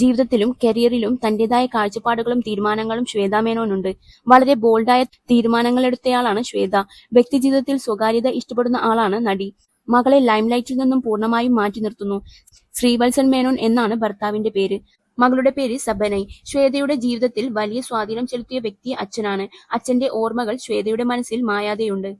ജീവിതത്തിലും കരിയറിലും തന്റേതായ കാഴ്ചപ്പാടുകളും തീരുമാനങ്ങളും ശ്വേത മേനോനുണ്ട്. വളരെ ബോൾഡായ തീരുമാനങ്ങളെടുത്തയാളാണ് ശ്വേത. വ്യക്തിജീവിതത്തിൽ സ്വകാര്യത ഇഷ്ടപ്പെടുന്ന ആളാണ് നടി. മകളെ ലൈംലൈറ്റിൽ നിന്നും പൂർണമായും മാറ്റി നിർത്തുന്നു. ശ്രീവത്സൻ മേനോൻ എന്നാണ് ഭർത്താവിന്റെ പേര്. മകളുടെ പേര് സബനൈ. ശ്വേതയുടെ ജീവിതത്തിൽ വലിയ സ്വാധീനം ചെലുത്തിയ വ്യക്തി അച്ഛനാണ്. അച്ഛന്റെ ഓർമ്മകൾ ശ്വേതയുടെ മനസ്സിൽ മായാതെയുണ്ട്.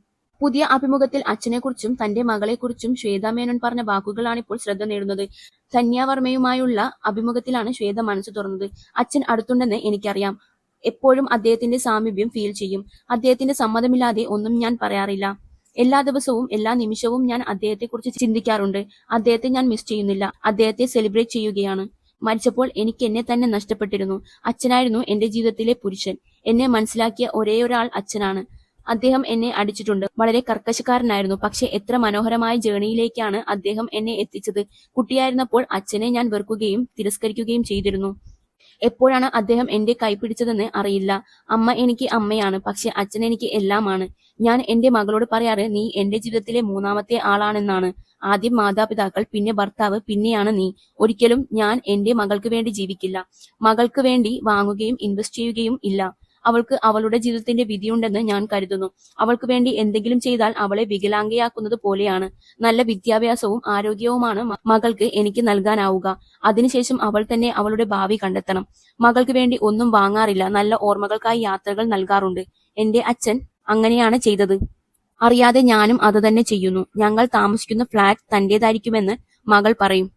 പുതിയ അഭിമുഖത്തിൽ അച്ഛനെക്കുറിച്ചും തന്റെ മകളെക്കുറിച്ചും ശ്വേത മേനോൻ പറഞ്ഞ വാക്കുകളാണിപ്പോൾ ശ്രദ്ധ നേടുന്നത്. ധന്യാവർമ്മയുമായുള്ള അഭിമുഖത്തിലാണ് ശ്വേത മനസ്സ് തുറന്നത്. അച്ഛൻ അടുത്തുണ്ടെന്ന് എനിക്കറിയാം. എപ്പോഴും അദ്ദേഹത്തിന്റെ സാമീപ്യം ഫീൽ ചെയ്യും. അദ്ദേഹത്തിന്റെ സമ്മതമില്ലാതെ ഒന്നും ഞാൻ പറയാറില്ല. എല്ലാ ദിവസവും എല്ലാ നിമിഷവും ഞാൻ അദ്ദേഹത്തെക്കുറിച്ച് ചിന്തിക്കാറുണ്ട്. അദ്ദേഹത്തെ ഞാൻ മിസ് ചെയ്യുന്നില്ല. അദ്ദേഹത്തെ സെലിബ്രേറ്റ് ചെയ്യുകയാണ്. മരിച്ചപ്പോൾ എനിക്ക് എന്നെ തന്നെ നഷ്ടപ്പെട്ടിരുന്നു. അച്ഛനായിരുന്നു എന്റെ ജീവിതത്തിലെ പുരുഷൻ. എന്നെ മനസ്സിലാക്കിയ ഒരേയൊരാൾ അച്ഛനാണ്. അദ്ദേഹം എന്നെ അടിച്ചിട്ടുണ്ട്. വളരെ കർക്കശക്കാരനായിരുന്നു. പക്ഷെ എത്ര മനോഹരമായ ജേണിയിലേക്കാണ് അദ്ദേഹം എന്നെ എത്തിച്ചത്. കുട്ടിയായിരുന്നപ്പോൾ അച്ഛനെ ഞാൻ വെറുക്കുകയും തിരസ്കരിക്കുകയും ചെയ്തിരുന്നു. എപ്പോഴാണ് അദ്ദേഹം എന്റെ കൈ പിടിച്ചതെന്ന് അറിയില്ല. അമ്മ എനിക്ക് അമ്മയാണ്. പക്ഷെ അച്ഛൻ എനിക്ക് എല്ലാമാണ്. ഞാൻ എന്റെ മകളോട് പറയാറ് നീ എന്റെ ജീവിതത്തിലെ മൂന്നാമത്തെ ആളാണെന്നാണ്. ആദ്യം മാതാപിതാക്കൾ പിന്നെ ഭർത്താവ് പിന്നെയാണ് നീ. ഒരിക്കലും ഞാൻ എന്റെ മകൾക്ക് വേണ്ടി ജീവിക്കില്ല. മകൾക്ക് വേണ്ടി വാങ്ങുകയും ഇൻവെസ്റ്റ് ചെയ്യുകയും ഇല്ല. അവൾക്ക് അവളുടെ ജീവിതത്തിന്റെ വിധിയുണ്ടെന്ന് ഞാൻ കരുതുന്നു. അവൾക്ക് വേണ്ടി എന്തെങ്കിലും ചെയ്താൽ അവളെ വികലാംഗയാക്കുന്നത് പോലെയാണ്. നല്ല വിദ്യാഭ്യാസവും ആരോഗ്യവുമാണ് മകൾക്ക് എനിക്ക് നൽകാനാവുക. അതിനുശേഷം അവൾ തന്നെ അവളുടെ ഭാവി കണ്ടെത്തണം. മകൾക്ക് വേണ്ടി ഒന്നും വാങ്ങാറില്ല. നല്ല ഓർമ്മകൾക്കായി യാത്രകൾ നൽകാറുണ്ട്. എന്റെ അച്ഛൻ അങ്ങനെയാണ് ചെയ്തത്. അറിയാതെ ഞാനും അത് തന്നെ ചെയ്യുന്നു. ഞങ്ങൾ താമസിക്കുന്ന ഫ്ളാറ്റ് തന്റേതായിരിക്കുമെന്ന് മകൾ പറയും.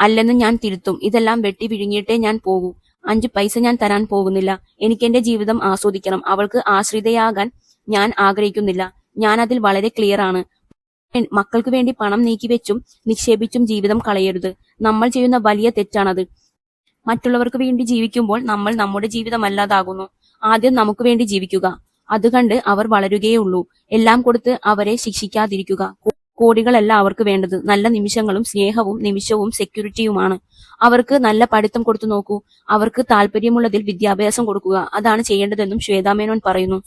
അല്ലെന്ന് ഞാൻ തിരുത്തും. ഇതെല്ലാം വെട്ടി വിഴുങ്ങിയിട്ടേ ഞാൻ പോകൂ. അഞ്ചു പൈസ ഞാൻ തരാൻ പോകുന്നില്ല. എനിക്ക് എന്റെ ജീവിതം ആസ്വദിക്കണം. അവൾക്ക് ആശ്രിതയാകാൻ ഞാൻ ആഗ്രഹിക്കുന്നില്ല. ഞാൻ അതിൽ വളരെ ക്ലിയർ ആണ്. മക്കൾക്ക് വേണ്ടി പണം നീക്കിവെച്ചും നിക്ഷേപിച്ചും ജീവിതം കളയരുത്. നമ്മൾ ചെയ്യുന്ന വലിയ തെറ്റാണത്. മറ്റുള്ളവർക്ക് വേണ്ടി ജീവിക്കുമ്പോൾ നമ്മൾ നമ്മുടെ ജീവിതം അല്ലാതാകുന്നു ആദ്യം നമുക്ക് വേണ്ടി ജീവിക്കുക. അതുകണ്ട് അവർ വളരുകയുള്ളൂ എല്ലാം കൊടുത്ത് അവരെ ശിക്ഷിക്കാതിരിക്കുക. കോടികളല്ല അവർക്ക് വേണ്ടത്. നല്ല നിമിഷങ്ങളും സ്നേഹവും നിമിഷവും സെക്യൂരിറ്റിയുമാണ് അവർക്ക് നല്ല പഠിത്തം കൊടുത്തു നോക്കൂ. അവർക്ക് താല്പര്യമുള്ളതിൽ വിദ്യാഭ്യാസം കൊടുക്കുക. അതാണ് ചെയ്യേണ്ടതെന്നും ശ്വേതാമേനോൻ പറയുന്നു.